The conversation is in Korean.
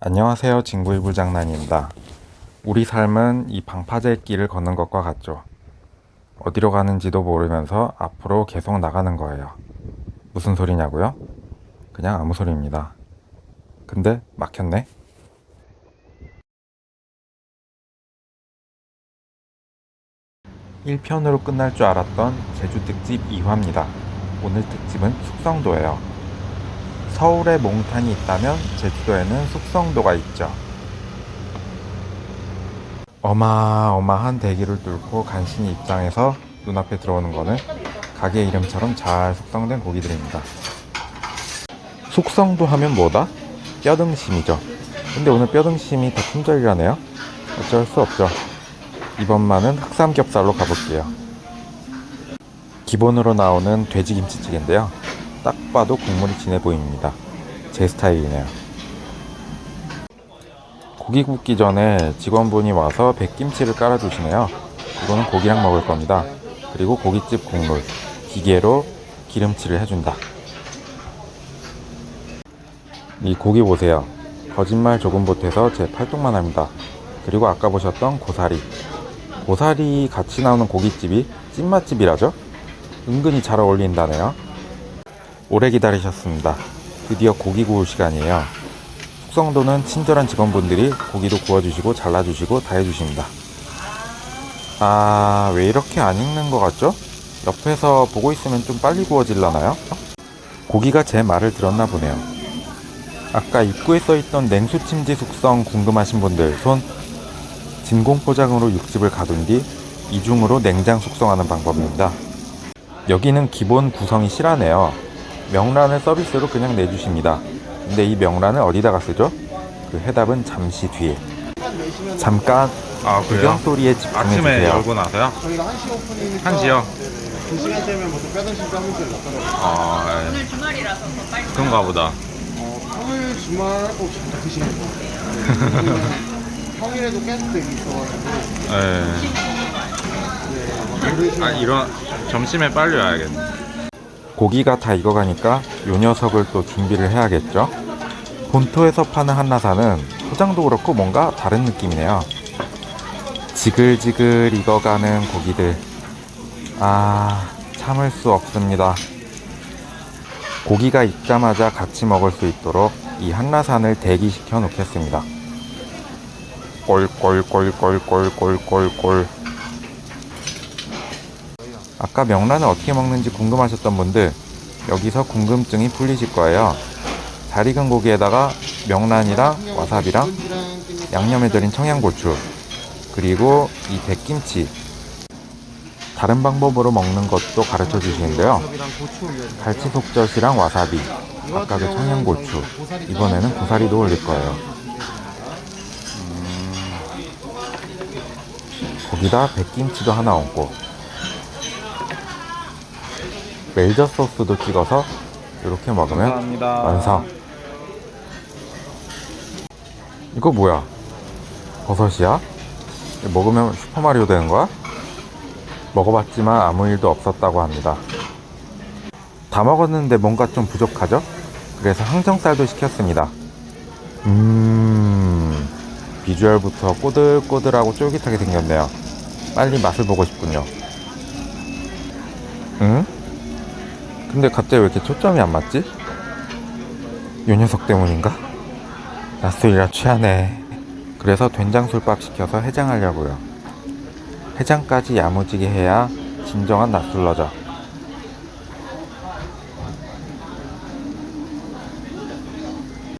안녕하세요. 진구이불 장난입니다. 우리 삶은 이 방파제 길을 걷는 것과 같죠. 어디로 가는지도 모르면서 앞으로 계속 나가는 거예요. 무슨 소리냐고요? 그냥 아무 소리입니다. 근데 막혔네? 일편으로 끝날 줄 알았던 제주 특집 2화입니다. 오늘 특집은 숙성도예요. 서울에 몽탄이 있다면 제주도에는 숙성도가 있죠. 어마어마한 대기를 뚫고 간신히 입장해서 눈앞에 들어오는 거는 가게 이름처럼 잘 숙성된 고기들입니다. 숙성도 하면 뭐다? 뼈등심이죠. 근데 오늘 뼈등심이 다 품절이라네요. 어쩔 수 없죠. 이번만은 흑삼겹살로 가볼게요. 기본으로 나오는 돼지김치찌개인데요. 딱 봐도 국물이 진해 보입니다. 제 스타일이네요. 고기 굽기 전에 직원분이 와서 백김치를 깔아주시네요. 이거는 고기랑 먹을 겁니다. 그리고 고깃집 국물, 기계로 기름칠을 해준다. 이 고기 보세요. 거짓말 조금 보태서 제 팔뚝만 합니다. 그리고 아까 보셨던 고사리. 고사리 같이 나오는 고깃집이 찐맛집이라죠? 은근히 잘 어울린다네요. 오래 기다리셨습니다. 드디어 고기 구울 시간이에요. 숙성도는 친절한 직원분들이 고기도 구워주시고 잘라주시고 다 해주십니다. 아, 왜 이렇게 안 익는 것 같죠? 옆에서 보고 있으면 좀 빨리 구워질라나요? 고기가 제 말을 들었나 보네요. 아까 입구에 써있던 냉수침지 숙성 궁금하신 분들 손 진공 포장으로 육즙을 가둔 뒤 이중으로 냉장 숙성하는 방법입니다. 여기는 기본 구성이 실하네요. 명란을 서비스로 그냥 내주십니다. 근데 이 명란을 어디다가 쓰죠? 그 해답은 잠시 뒤에. 잠깐 아 배경 소리에 집중해 아침에 주세요. 열고 나서요? 저희가 1시 오픈이니까 1시요? 2시간 되면 보통 뼈등심 뼈물질 넣더라고요 아 예. 오늘 주말이라서 더 빨리 그런가 보다 어, 평일 주말 꼭 진짜 드시는 거 평일에도 가스들이 있어가지고 예. 네, 아 이런 점심에 빨리 와야겠네 고기가 다 익어가니까 요 녀석을 또 준비를 해야겠죠? 본토에서 파는 한라산은 포장도 그렇고 뭔가 다른 느낌이네요. 지글지글 익어가는 고기들. 아, 참을 수 없습니다. 고기가 익자마자 같이 먹을 수 있도록 이 한라산을 대기시켜 놓겠습니다. 꼴꼴꼴꼴꼴꼴꼴꼴. 아까 명란을 어떻게 먹는지 궁금하셨던 분들 여기서 궁금증이 풀리실 거예요. 잘 익은 고기에다가 명란이랑 와사비랑 양념해드린 청양고추 그리고 이 백김치 다른 방법으로 먹는 것도 가르쳐 주시는데요. 갈치 속젓이랑 와사비 아까 그 청양고추 이번에는 고사리도 올릴 거예요. 음, 거기다 백김치도 하나 얹고 멜젓 소스도 찍어서 이렇게 먹으면 감사합니다 완성. 이거 뭐야? 버섯이야? 먹으면 슈퍼마리오 되는 거야? 먹어봤지만 아무 일도 없었다고 합니다. 다 먹었는데 뭔가 좀 부족하죠? 그래서 항정살도 시켰습니다. 음, 비주얼부터 꼬들꼬들하고 쫄깃하게 생겼네요. 빨리 맛을 보고 싶군요. 응? 근데 갑자기 왜 이렇게 초점이 안 맞지? 요 녀석 때문인가? 낮술이라 취하네. 그래서 된장술밥 시켜서 해장하려고요. 해장까지 야무지게 해야 진정한 낮술러죠.